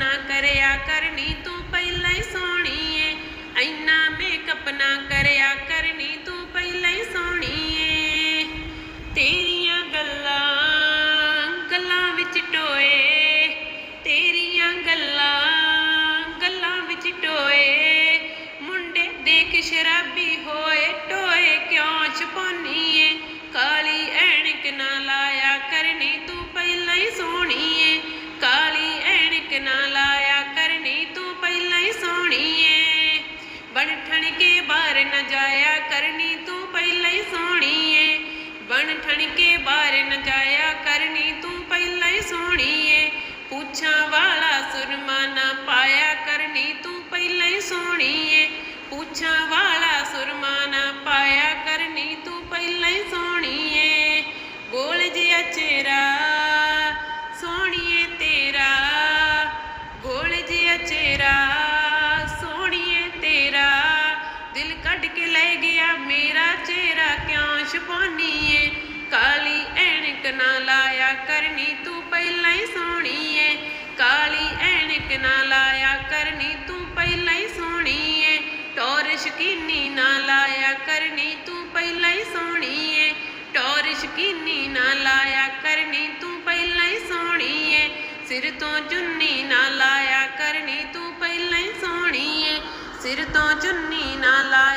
ਨਾ ਕਰਿਆ ਕਰਨੀ ਤੂੰ ਪਹਿਲਾਂ ਹੀ ਸੋਹਣੀ ਏ ਐਨਾ ਮੇਕਅਪ ਨਾ ਕਰਿਆ ਕਰਨੀ ਤੂੰ ਪਹਿਲਾਂ ਹੀ ਸੋਹਣੀ ਏ ਤੇਰੀਆਂ ਗੱਲਾਂ ਗੱਲਾਂ ਵਿੱਚ ਟੋਏ। ਤੇਰੀਆਂ ਗੱਲਾਂ ਗੱਲਾਂ ਵਿੱਚ ਟੋਏ। ਮੁੰਡੇ ਦੇਖ ਸ਼ਰਾਬੀ ਹੋਏ के बार न जाया करनी तू पहले सोहणीए बन ठण के बार न जाया करनी तू पहले सोहणीए पूछा वाला सुरमा ना पाया करनी तू पहले है पूछा वाला ਕੇ ਲੈ ਗਿਆ ਮੇਰਾ ਚਿਹਰਾ ਕਿਉਂ ਛਪਾਉਣੀ ਏ ਕਾਲੀ ਐਨਕ ਨਾ ਲਾਇਆ ਕਰਨੀ ਤੂੰ ਪਹਿਲਾਂ ਹੀ ਸੋਹਣੀ ਏ ਕਾਲੀ ਐਨਕ ਨਾ ਲਾਇਆ ਕਰਨੀ ਤੂੰ ਪਹਿਲਾਂ ਹੀ ਸੋਹਣੀ ਏ ਟੌਰ ਸ਼ਕੀਨੀ ਨਾ ਲਾਇਆ ਕਰਨੀ ਤੂੰ ਪਹਿਲਾਂ ਹੀ ਸੋਹਣੀ ਏ ਟੌਰ ਸ਼ਕੀਨੀ ਨਾ ਲਾਇਆ ਕਰਨੀ ਤੂੰ ਪਹਿਲਾਂ ਹੀ ਸੋਹਣੀ ਏ ਸਿਰ ਤੋਂ ਚੁੰਨੀ ਨਾ ਲਾਇਆ ਕਰਨੀ ਤੂੰ ਪਹਿਲਾਂ ਹੀ ਸੋਹਣੀ ਏ ਸਿਰ ਤੋਂ ਚੁੰਨੀ ਨਾ ਲਾਇਆ